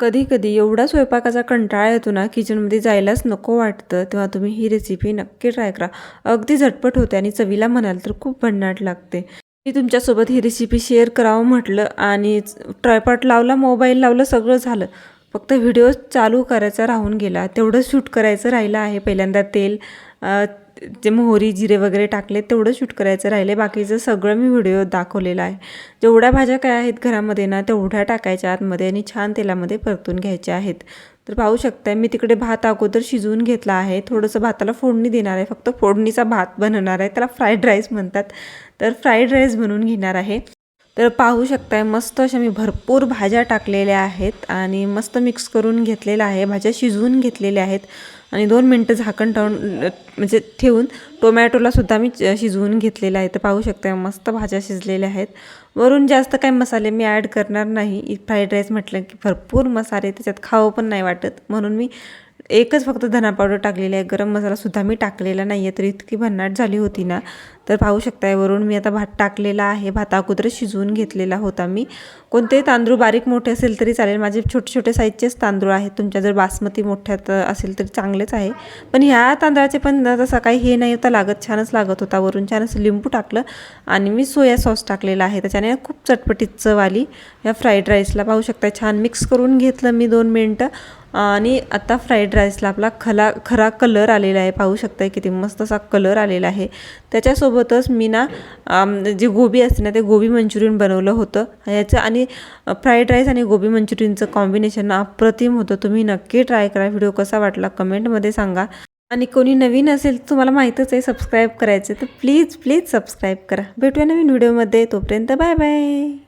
कधी कधी एवढा स्वयंपाकाचा कंटाळा येतो ना किचनमध्ये जायलाच नको वाटतं तेव्हा तुम्ही ही रेसिपी नक्की ट्राय करा. अगदी झटपट होते आणि चवीला म्हणाल तर खूप भन्नाट लागते. मी तुमच्यासोबत ही रेसिपी शेअर करावं म्हटलं आणि ट्रायपॉट लावला मोबाईल लावलं सगळं झालं. फक्त व्हिडिओ चालू करायचा राहून गेला. तेवढं शूट करायचं राहिलं आहे. पहिल्यांदा तेल जे मोहरी जिरे वगैरे टाकले तेवढं शूट करायचं राहिले बाकीचं सगळं मी व्हिडिओ दाखवलेलं आहे. जेवढ्या भाज्या काय आहेत घरामध्ये ना तेवढ्या टाकायच्या आतमध्ये आणि छान तेलामध्ये परतून घ्यायच्या आहेत. तर पाहू शकताय मी तिकडे भात अगोदर शिजवून घेतला आहे. थोडंसं भाताला फोडणी देणार आहे. फक्त फोडणीचा भात बनवणार आहे. त्याला फ्राईड राईस म्हणतात. तर फ्राईड राईस बनवून घेणार आहे. तर पाहू शकताय मस्त अशा मी भरपूर भाज्या टाकलेल्या आहेत आणि मस्त मिक्स करून घेतलेलं आहे. भाज्या शिजवून घेतलेल्या आहेत. आणि दोन मिनटं झाकण ठेवून म्हणजे ठेवून टोमॅटोलासुद्धा मी च- शिजवून घेतलेलं आहे. तर पाहू शकते मस्त भाज्या शिजलेल्या आहेत. वरून जास्त काही मसाले मी ॲड करणार नाही. फ्राईड राईस म्हटलं की भरपूर मसाले त्याच्यात खावं पण नाही वाटत. म्हणून मी एकच फक्त धना पावडर टाकलेली आहे. गरम मसालासुद्धा मी टाकलेला नाही आहे तर इतकी भन्नाट झाली होती ना. तर पाहू शकताय वरून मी आता भात टाकलेला आहे. भात अगोदर शिजवून घेतलेला होता मी. कोणतेही तांदूळ बारीक मोठे असेल तरी चालेल. माझे छोटे छोटे साईजचेच तांदूळ आहेत. तुमच्या जर बासमती मोठ्यात असेल तरी चांगलेच आहे. पण ह्या तांदळाचे पण तसा तसं काही हे नाही होता लागत छानच लागत होता. वरून छानच लिंबू टाकलं आणि मी सोया सॉस टाकलेला आहे. त्याच्याने खूप चटपटीत चव आली. या फ्राईड राईसला पाहू शकता छान मिक्स करून घेतलं मी दोन मिनटं. आणि आता फ्राईड राईसला आपला खला खरा कलर आलेला आहे. पाहू शकताय किती मस्त असा कलर आलेला आहे. त्याच्यासोबतच मी ना जे गोबी असते ना ते गोबी मंचुरियन बनवलं होतं. याचं आणि फ्राईड राईस आणि गोबी मंचुरियनचं कॉम्बिनेशन अप्रतिम होतं. तुम्ही नक्की ट्राय करा. व्हिडिओ कसा वाटला कमेंटमध्ये सांगा. आणि कोणी नवीन असेल तुम्हाला माहीतच आहे सबस्क्राईब करायचं तर प्लीज प्लीज सबस्क्राईब करा. भेटूया नवीन व्हिडिओमध्ये तोपर्यंत बाय बाय